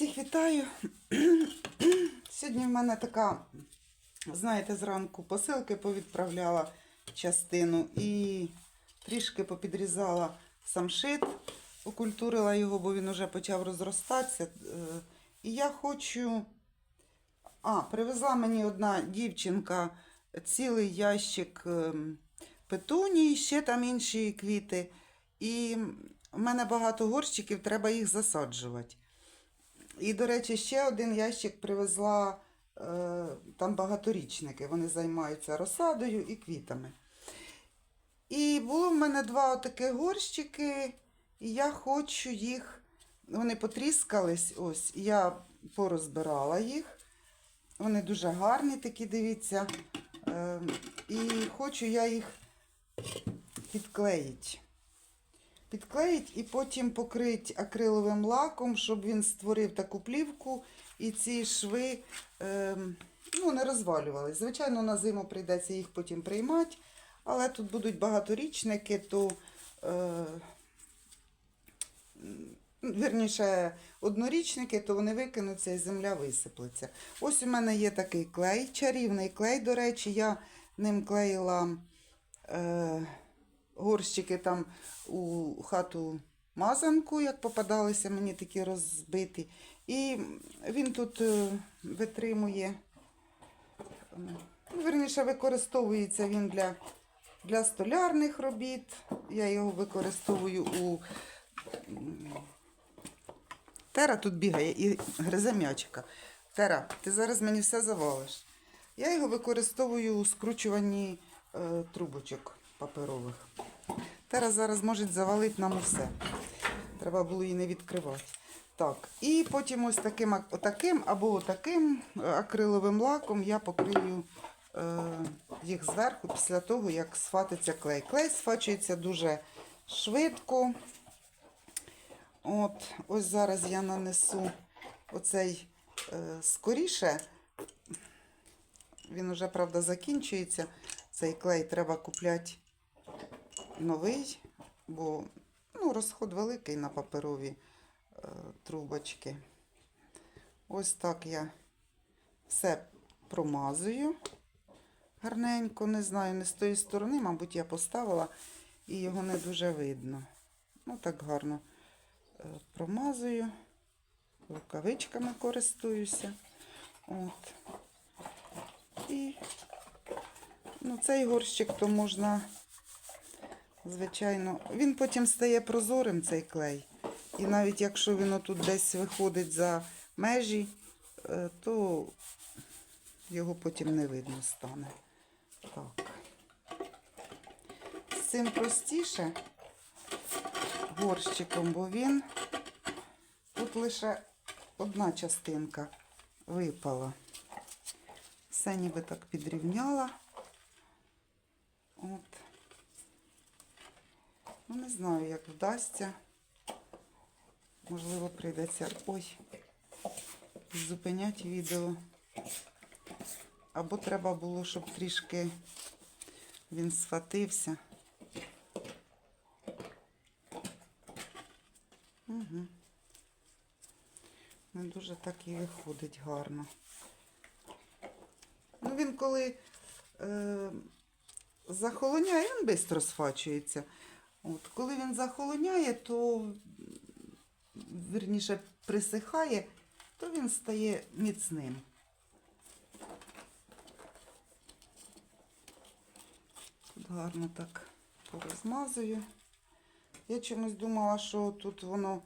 Всіх вітаю. Сьогодні в мене така, знаєте, зранку посилки повідправляла частину і трішки попідрізала самшит, окультурила його, бо він вже почав розростатися. Е, І я хочу. А, привезла мені одна дівчинка цілий ящик ем, петуній, ще там інші квіти. І в мене багато горщиків, треба їх засаджувати. І, до речі, ще один ящик привезла е, там багаторічники. Вони займаються розсадою і квітами. І було в мене два отакі горщики, і я хочу їх. Вони потріскались, ось, я порозбирала їх. Вони дуже гарні такі, дивіться. Е, і хочу я їх підклеїти. Підклеїть і потім покрити акриловим лаком, щоб він створив таку плівку і ці шви е, ну, не розвалювались. Звичайно, на зиму прийдеться їх потім приймати, але тут будуть багаторічники, то е, вірніше однорічники, то вони викинуться і земля висиплеться. Ось у мене є такий клей, чарівний клей, до речі, я ним клеїла. Е, горщики там у хату мазанку, як попадалися мені такі розбиті. І він тут е, витримує, верніше, використовується він для, для столярних робіт. Я його використовую у. Тера тут бігає і гризе м'ячика. Тера, ти зараз мені все завалиш. Я його використовую у скручуванні е, трубочок паперових. Тера зараз може завалити нам усе. Треба було її не відкривати. Так, і потім ось таким, отаким або отаким е, акриловим лаком я покрию е, їх зверху після того, як сфатиться клей. Клей сфачується дуже швидко. От, ось зараз я нанесу оцей е, скоріше. Він уже, правда, закінчується. Цей клей треба купляти новий, бо ну, розход великий на паперові е, трубочки. Ось так я все промазую гарненько. Не знаю, не з тої сторони, мабуть, я поставила і його не дуже видно. Ну, так гарно е, промазую, рукавичками користуюся. От. І ну, цей горщик то можна, звичайно, він потім стає прозорим, цей клей. І навіть якщо він отут десь виходить за межі, е, то його потім не видно стане. Так. З цим простіше горщиком, бо він тут лише одна частинка випала. Все ніби так підрівняла. От. Ну, не знаю, як вдасться. Можливо, прийдеться ой, зупиняти відео. Або треба було, щоб трішки він схватився. Угу. Не дуже так і виходить гарно. Ну, він коли е, захолоняє, він швидко сфачується. От, коли він захолоняє, то вірніше присихає, то він стає міцним. Тут гарно так порозмазую. Я чомусь думала, що тут воно,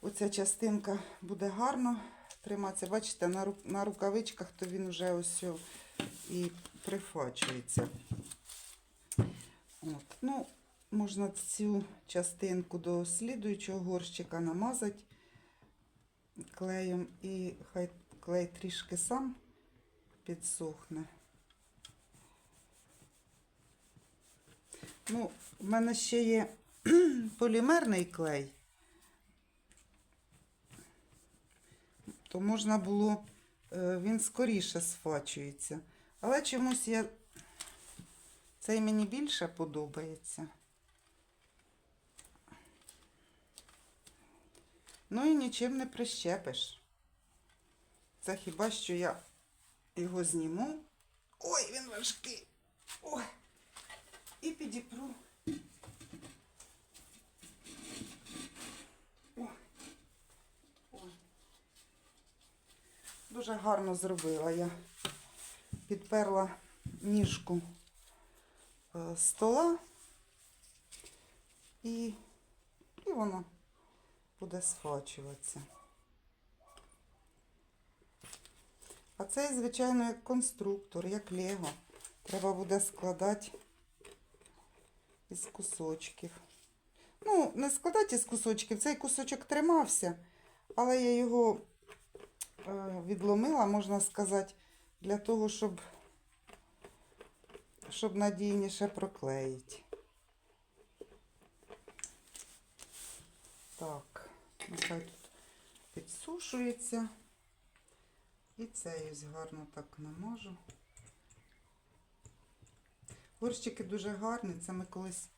оця частинка буде гарно триматися. Бачите, на рукавичках то він вже ось і прифачується. От. Ну, можна цю частинку до слідуючого горщика намазати клеєм і хай клей трішки сам підсохне. Ну, в мене ще є полімерний клей. То можна було, е, він скоріше сфачується. Але чомусь я цей мені більше подобається. Ну і нічим не прищепиш. Це хіба що я його зніму. Ой, він важкий. Ой. І підіпру. Ой. Ой. Дуже гарно зробила я. Підперла ніжку е, стола і, і воно буде сфачуватися. А цей, звичайно, як конструктор, як лего. Треба буде складати із кусочків. Ну, не складати із кусочків, цей кусочок тримався, але я його е, відломила, можна сказати, для того, щоб, щоб надійніше проклеїти. Так, нехай тут підсушується. І цей ось гарно так намажу. Горщики дуже гарні. Це ми колись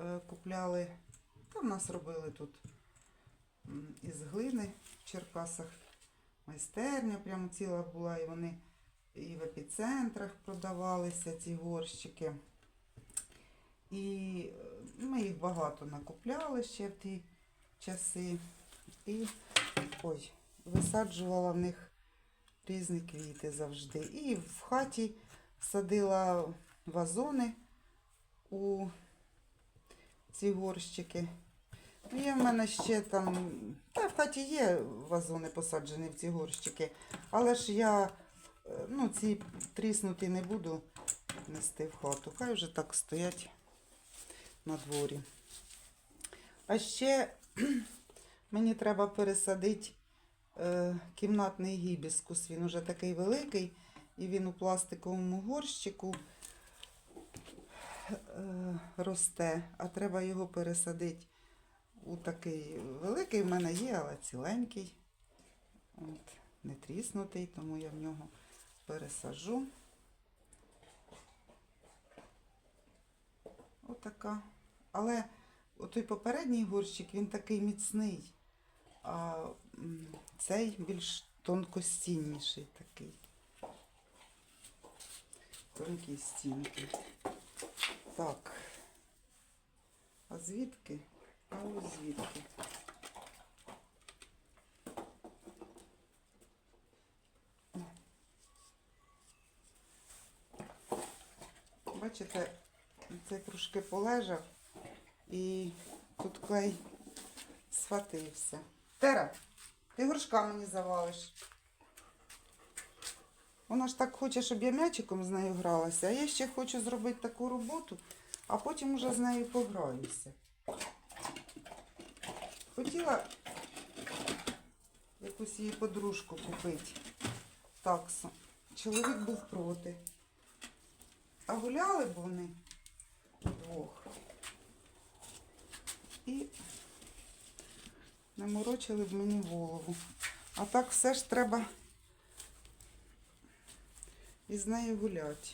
е, купляли. Та в нас робили тут із глини в Черкасах. Майстерня прямо ціла була, і вони і в епіцентрах продавалися ці горщики. І е, ми їх багато накупляли ще в ті часи. І ой, висаджувала в них різні квіти завжди. І в хаті садила вазони у ці горщики. Ну, Є в мене ще там, та в хаті є вазони посаджені в ці горщики, але ж я е, ну, ці тріснути не буду нести в хату. Хай вже так стоять на дворі. А ще мені треба пересадити е, кімнатний гібіскус. Він уже такий великий, і він у пластиковому горщику е, росте, а треба його пересадити у такий великий. В мене є, але ціленький. От, не тріснутий, тому я в нього пересажу. Отака. Але той попередній горщик, він такий міцний, а цей більш тонкостінніший такий. Тонкі стінки. Так. А звідки? А ось звідки? Бачите, цей трошки полежав і тут клей схватився. Тера, ти горшка мені завалиш. Вона ж так хоче, щоб я м'ячиком з нею гралася, а я ще хочу зробити таку роботу, а потім уже з нею пограюся. Хотіла якусь її подружку купити. Таксу. Чоловік був проти. А гуляли б вони вдвох. І не морочили б мені голову. А так все ж треба із нею гуляти.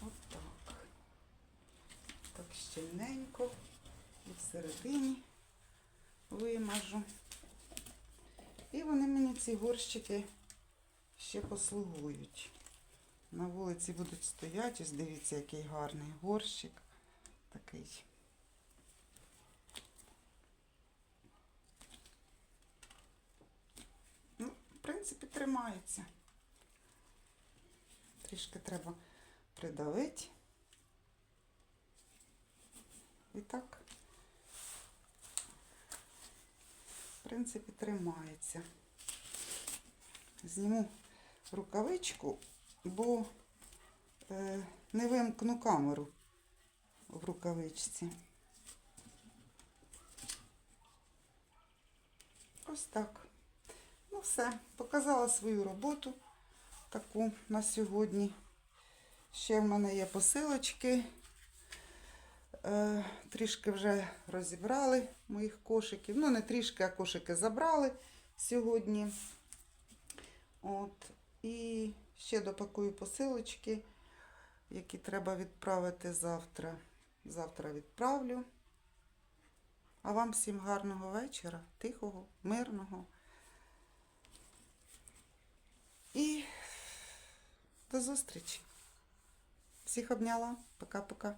От так. Так щільненько і всередині вимажу. І вони мені ці горщики ще послугують. На вулиці будуть стояти. Ось дивіться, який гарний горщик. Такий. Ну, в принципі, тримається. Трішки треба придавити. І так, в принципі, тримається. Зніму рукавичку, бо е, не вимкну камеру в рукавичці. Ось так. Ну все, показала свою роботу таку на сьогодні. Ще в мене є посилочки. Е, трішки вже розібрали моїх кошиків. Ну, не трішки, а кошики забрали сьогодні. От. І ще допакую посилочки. які треба відправити завтра. Завтра відправлю. А вам всім гарного вечора, тихого, мирного. І до зустрічі. Всіх обняла. Пока-пока.